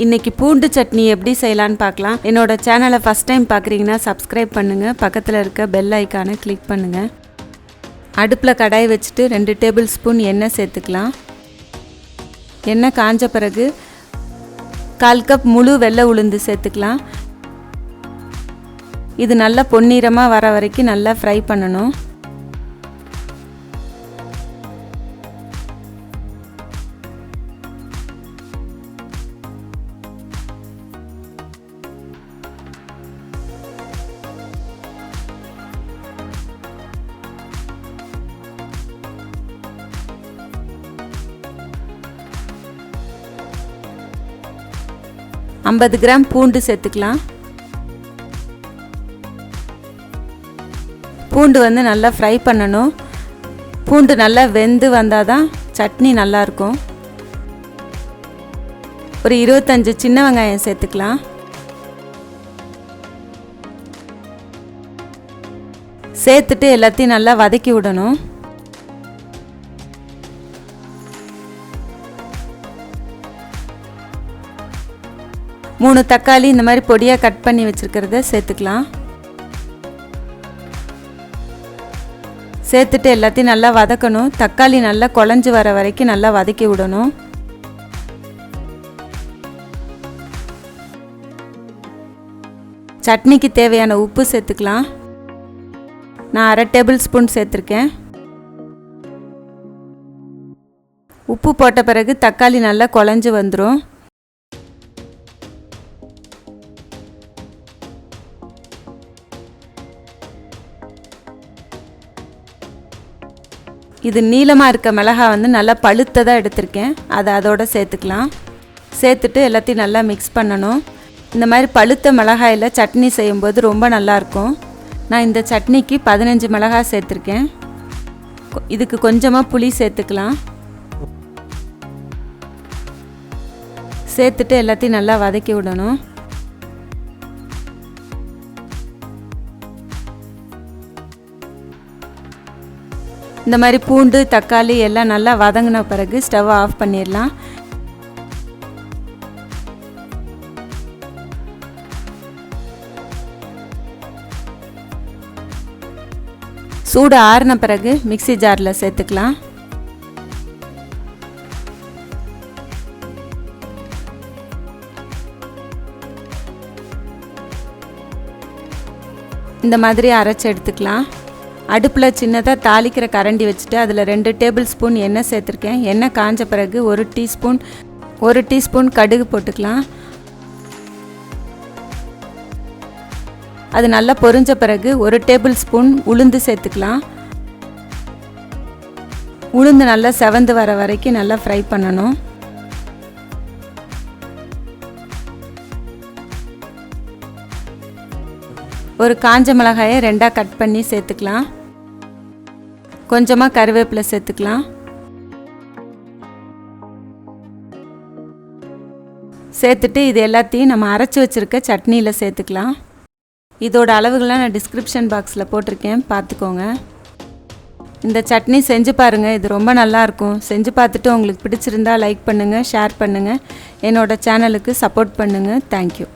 இன்னைக்கு பூண்டு சட்னி எப்படி செய்யலான்னு பார்க்கலாம். என்னோட சேனலை ஃபஸ்ட் டைம் பார்க்குறீங்கன்னா சப்ஸ்கிரைப் பண்ணுங்கள் பக்கத்தில் இருக்க பெல் ஐக்கானை கிளிக் பண்ணுங்கள் அடுப்பில் கடாய் வச்சுட்டு ரெண்டு டேபிள் ஸ்பூன் எண்ணெய் சேர்த்துக்கலாம். எண்ணெய் காஞ்ச பிறகு கால் கப் முழு வெள்ளை உளுந்து சேர்த்துக்கலாம். இது நல்லா பொன்னிறமாக வர வரைக்கும் நல்லா ஃப்ரை பண்ணணும். ஐம்பது கிராம் பூண்டு சேர்த்துக்கலாம். பூண்டு வந்து நல்லா ஃப்ரை பண்ணணும். பூண்டு நல்லா வெந்து வந்தால் தான் சட்னி நல்லாயிருக்கும். ஒரு இருபத்தஞ்சு சின்ன வெங்காயம் சேர்த்துக்கலாம். சேர்த்துட்டு எல்லாத்தையும் நல்லா வதக்கி விடணும். மூணு தக்காளி இந்த மாதிரி பொடியாக கட் பண்ணி வச்சுருக்கிறத சேர்த்துக்கலாம். சேர்த்துட்டு எல்லாத்தையும் நல்லா வதக்கணும். தக்காளி நல்லா குழஞ்சி வர வரைக்கும் நல்லா வதக்கி விடணும். சட்னிக்கு தேவையான உப்பு சேர்த்துக்கலாம். நான் அரை டேபிள் ஸ்பூன் சேர்த்துருக்கேன். உப்பு போட்ட பிறகு தக்காளி நல்லா குழஞ்சி வந்துடும் இது நீளமாக இருக்க மிளகா வந்து நல்லா பழுத்ததாக எடுத்திருக்கேன். அதை அதோட சேர்த்துக்கலாம். சேர்த்துட்டு எல்லாத்தையும் நல்லா மிக்ஸ் பண்ணணும். இந்த மாதிரி பழுத்த மிளகாயில் சட்னி செய்யும்போது ரொம்ப நல்லாயிருக்கும் நான் இந்த சட்னிக்கு பதினஞ்சு மிளகாய் சேர்த்துருக்கேன். இதுக்கு கொஞ்சமாக புளி சேர்த்துக்கலாம். சேர்த்துட்டு எல்லாத்தையும் நல்லா வதக்கி விடணும். இந்த மாதிரி பூண்டு தக்காளி எல்லாம் நல்லா வதங்கின பிறகு ஸ்டவ்வை ஆஃப் பண்ணிடலாம். சூடு ஆறின பிறகு மிக்சி ஜாரில் சேர்த்துக்கலாம். இந்த மாதிரி அரைச்சி எடுத்துக்கலாம். அடுப்பில் சின்னதாக தாளிக்கிற கரண்டி வச்சுட்டு அதில் ரெண்டு டேபிள் ஸ்பூன் எண்ணெய் சேர்த்துருக்கேன். எண்ணெய் காஞ்ச பிறகு ஒரு டீஸ்பூன் ஒரு டீஸ்பூன் கடுகு போட்டுக்கலாம். அது நல்லா பொரிஞ்ச பிறகு ஒரு டேபிள் ஸ்பூன் உளுந்து சேர்த்துக்கலாம். உளுந்து நல்லா செவந்து வர வரைக்கும் நல்லா ஃப்ரை பண்ணணும். ஒரு காஞ்ச மிளகாயை ரெண்டாக கட் பண்ணி சேர்த்துக்கலாம். கொஞ்சமாக கருவேப்பிலை சேர்த்துக்கலாம். சேர்த்துட்டு இது எல்லாத்தையும் நம்ம அரைச்சி வச்சுருக்க சட்னியில் சேர்த்துக்கலாம். இதோட அளவுகள்லாம் நான் டிஸ்கிரிப்ஷன் பாக்ஸில் போட்டிருக்கேன். பார்த்துக்கோங்க. இந்த சட்னி செஞ்சு பாருங்கள் இது ரொம்ப நல்லாயிருக்கும் செஞ்சு பார்த்துட்டு உங்களுக்கு பிடிச்சிருந்தா லைக் பண்ணுங்கள் ஷேர் பண்ணுங்கள் என்னோடய சேனலுக்கு சப்போர்ட் பண்ணுங்கள் தேங்க்யூ